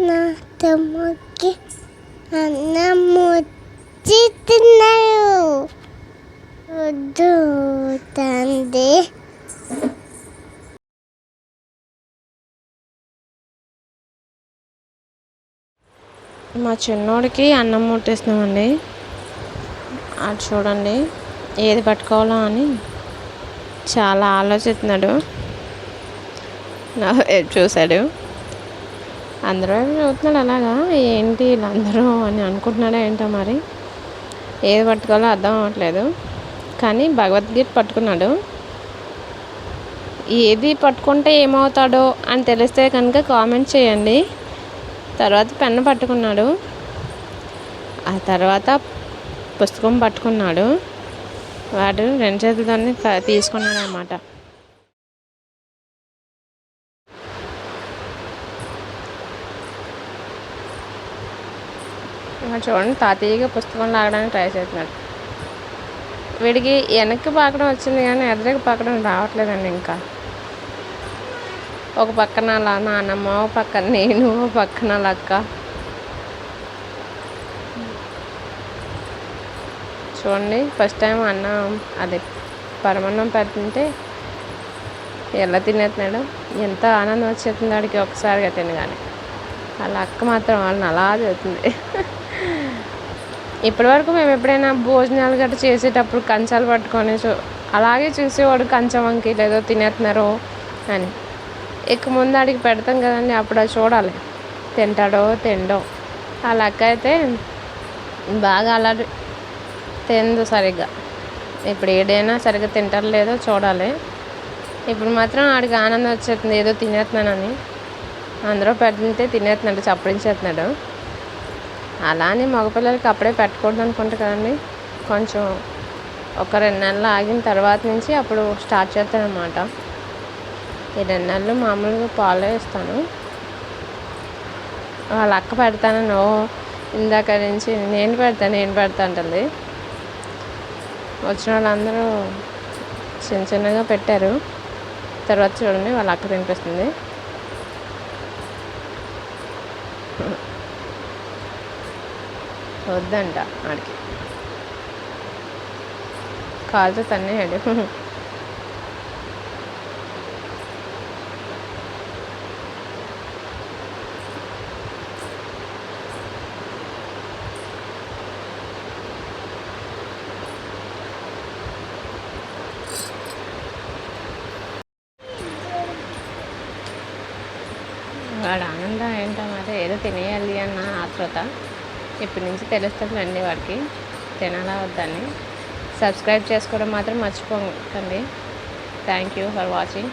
నా తమ్ముడికి అన్నం వచ్చి తిన్నారు. వద్దు తండ్రి. మా చిన్నోడికి అన్నం ముట్టిస్తున్నామండి అది చూడండి ఏది పట్టుకోవాలో అని చాలా ఆలోచిస్తున్నాడు. నా చూశాడు. అందరూ వైపు చూస్తున్నాడు అలాగా? ఏంటి వీళ్ళందరూ అని అనుకుంటున్నాడా ఏంటో మరి? ఏది పట్టుకోవాలో అర్థం అవ్వట్లేదు. కానీ భగవద్గీత పట్టుకున్నాడు. ఏది పట్టుకుంటే ఏమవుతాడో అని తెలిస్తే కనుక కామెంట్ చేయండి. తర్వాత పెన్ను పట్టుకున్నాడు. ఆ తర్వాత పుస్తకం పట్టుకున్నాడు. వాడు రెండు చేతులతోనే తీసుకున్నాడు అనమాట చూడండి తాతయ్యగా పుస్తకం లాగడానికి ట్రై చేస్తున్నాడు. వీడికి వెనక్కి పాకడం వచ్చింది కానీ ఎదురుకి పాకడం రావట్లేదండి ఇంకా. ఒక పక్కన అలా నానమ్మ ఒక పక్కన నేను ఒక పక్కన వాళ్ళ అక్క. చూడండి ఫస్ట్ టైం అన్న అదే పరమన్నం పెడుతుంటే ఎలా తినేస్తున్నాడు? ఎంత ఆనందం వచ్చేస్తుంది వాడికి ఒకసారిగా తినగానే. వాళ్ళ అక్క మాత్రం వాళ్ళని అలా చదువుతుంది ఇప్పటివరకు మేము ఎప్పుడైనా భోజనాలు గట్రా చేసేటప్పుడు కంచాలు పట్టుకొని చూ అలాగే చూసేవాడు కంచం వంకి లేదో తినేస్తున్నారో అని. ఇక ముందు అడిగి పెడతాం కదండి అప్పుడు అది చూడాలి. తింటాడో తిండో. వాళ్ళ అక్క అయితే బాగా అలా తిందు సరిగ్గా. ఇప్పుడు ఏడైనా సరిగ్గా తింటారు లేదో చూడాలి. ఇప్పుడు మాత్రం ఆడికి ఆనందం వచ్చేస్తుంది ఏదో తినేస్తున్నానని అందరూ పెడుతుంటే తినేస్తున్నాడు చప్పరించేస్తున్నాడు అలా అని మగపిల్లలకి అప్పుడే పెట్టకూడదు అనుకుంటా కదండి. కొంచెం ఒక రెండు నెలలు ఆగిన తర్వాత నుంచి అప్పుడు స్టార్ట్ చేస్తాను ఈ రెండు నెలలు మామూలుగా పాలే ఇస్తాను. వాళ్ళ అక్క పెడతానని ఓ ఇందాక నుంచి నేను పెడతాను నేను పెడతా అంటుంది. వచ్చిన వాళ్ళందరూ చిన్న చిన్నగా పెట్టారు. తర్వాత చూడండి వాళ్ళ అక్క తినిపిస్తుంది. వద్దంట ఆడికి. కాలుతో తన్నేయాడు వాడు ఆనందం ఏంటో మరి ఏదో తినేయాలి అన్న ఆతృత ఇప్పటి నుంచి తెలుస్తుందండి వాడికి. తినాలా వద్దని సబ్స్క్రైబ్ చేసుకోవడం మాత్రం మర్చిపోకండి. Thank you for watching